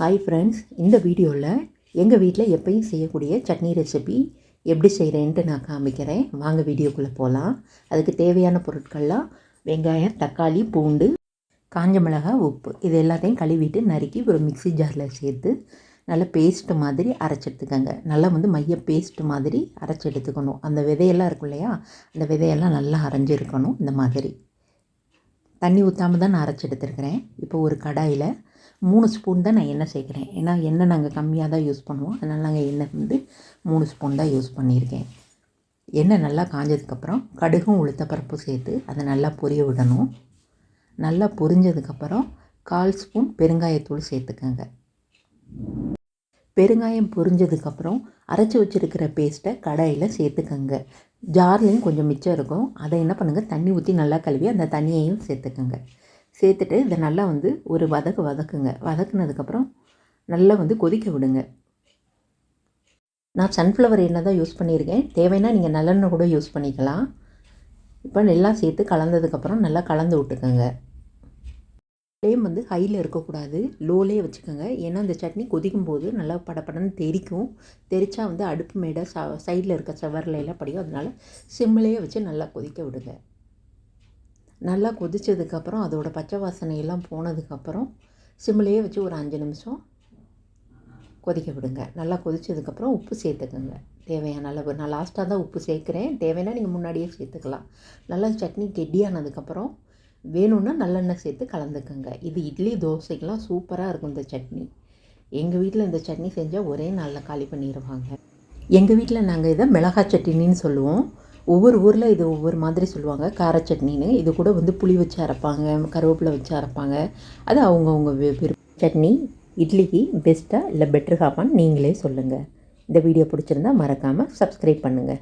Hi friends இந்த வீடியோவில் எங்கள் வீட்டில் எப்பயும் செய்யக்கூடிய சட்னி ரெசிபி எப்படி செய்கிறேன்ட்டு நான் காமிக்கிறேன். வாங்க வீடியோக்குள்ளே போகலாம் அதுக்கு தேவையான பொருட்கள்லாம் வெங்காயம் தக்காளி பூண்டு காஞ்ச மிளகாய் உப்பு. இது எல்லாத்தையும் கழுவிட்டு நறுக்கி ஒரு மிக்ஸி ஜாரில் சேர்த்து நல்லா பேஸ்ட்டு மாதிரி அரைச்சி எடுத்துக்கோங்க. நல்லா வந்து மைய பேஸ்ட்டு மாதிரி அரைச்சி எடுத்துக்கணும். அந்த விதையெல்லாம் இருக்கும் இல்லையா? அந்த விதையெல்லாம் நல்லா அரைஞ்சிருக்கணும். இந்த மாதிரி. தண்ணி ஊற்றாம தான் நான் அரைச்சி எடுத்துருக்கிறேன். இப்போ ஒரு கடாயில் மூணு ஸ்பூன் தான் நான் எண்ணெய் சேர்க்குறேன். ஏன்னா எண்ணெய் நாங்கள் கம்மியாக தான் யூஸ் பண்ணுவோம். அதனால் நாங்கள் எண்ணெய் வந்து மூணு ஸ்பூன் தான் யூஸ் பண்ணியிருக்கேன். எண்ணெய் நல்லா காஞ்சதுக்கப்புறம் கடுகும் உளுத்தப்பருப்பும் சேர்த்து அதை நல்லா பொரிய விடணும். நல்லா பொரிஞ்சதுக்கப்புறம் கால் ஸ்பூன் பெருங்காயத்தூள் சேர்த்துக்கோங்க. பெருங்காயம் பொரிஞ்சதுக்கப்புறம் அரைச்சி வச்சுருக்கிற பேஸ்ட்டை கடாயில் சேர்த்துக்கோங்க. ஜார்லேயும் கொஞ்சம் மிச்சம் இருக்கும். அதை என்ன பண்ணுங்கள் தண்ணி ஊற்றி நல்லா கழுவி அந்த தண்ணியையும் சேர்த்துக்கோங்க. சேர்த்துட்டு இதை நல்லா வந்து ஒரு வதக்கு வதக்குங்க. வதக்குனதுக்கப்புறம் நல்லா வந்து கொதிக்க விடுங்க. நான் சன்ஃப்ளவர் எண்ணெய் தான் யூஸ் பண்ணியிருக்கேன். தேவைன்னா நீங்கள் நல்லெண்ணெய் கூட யூஸ் பண்ணிக்கலாம். இப்போ எல்லாம் சேர்த்து கலந்ததுக்கப்புறம் நல்லா கலந்து விட்டுக்கோங்க. ஃப்ளேம் வந்து ஹையில் இருக்கக்கூடாது. லோலே வச்சுக்கோங்க. ஏன்னா இந்த சட்னி கொதிக்கும் போது நல்லா படப்படன்னு தெரிக்கும். தெரிச்சா வந்து அடுப்பு மேடை ச சைடில் இருக்க செவரில் எல்லாம் படியும் அதனால் சிம்மிலேயே வச்சு நல்லா கொதிக்க விடுங்க. நல்லா கொதித்ததுக்கப்புறம் அதோடய பச்சை வாசனையெல்லாம் போனதுக்கப்புறம் சிம்லேயே வச்சு ஒரு அஞ்சு நிமிஷம் கொதிக்க விடுங்க. நல்லா கொதித்ததுக்கப்புறம் உப்பு சேர்த்துக்கோங்க. தேவையான அளவு. நான் லாஸ்ட்டாக தான் உப்பு சேர்க்குறேன். தேவைன்னா நீங்கள் முன்னாடியே சேர்த்துக்கலாம். நல்லா சட்னி கெட்டியானதுக்கப்புறம் வேணும்னா நல்லெண்ணெய் சேர்த்து கலந்துக்கோங்க. இது இட்லி தோசைக்கெலாம் சூப்பராக இருக்கும் இந்த சட்னி. எங்கள் வீட்டில் இந்த சட்னி செஞ்சால் ஒரே நாளில் காலி பண்ணிடுவாங்க எங்கள் வீட்டில் நாங்கள் இதை மிளகாய் சட்னின்னு சொல்லுவோம். ஒவ்வொரு ஊரில் இது ஒவ்வொரு மாதிரி சொல்லுவாங்க. கார சட்னின்னு. இது கூட வந்து புளி வச்சு அரைப்பாங்க. கருவேப்பிலை வச்சு அரைப்பாங்க. அது அவங்கவுங்க விருப்ப சட்னி இட்லிக்கு பெஸ்ட்டாக இல்லை பெட்டர் ஹாப்பான்னு நீங்களே சொல்லுங்கள் இந்த வீடியோ பிடிச்சிருந்தா மறக்காமல் சப்ஸ்கிரைப் பண்ணுங்கள்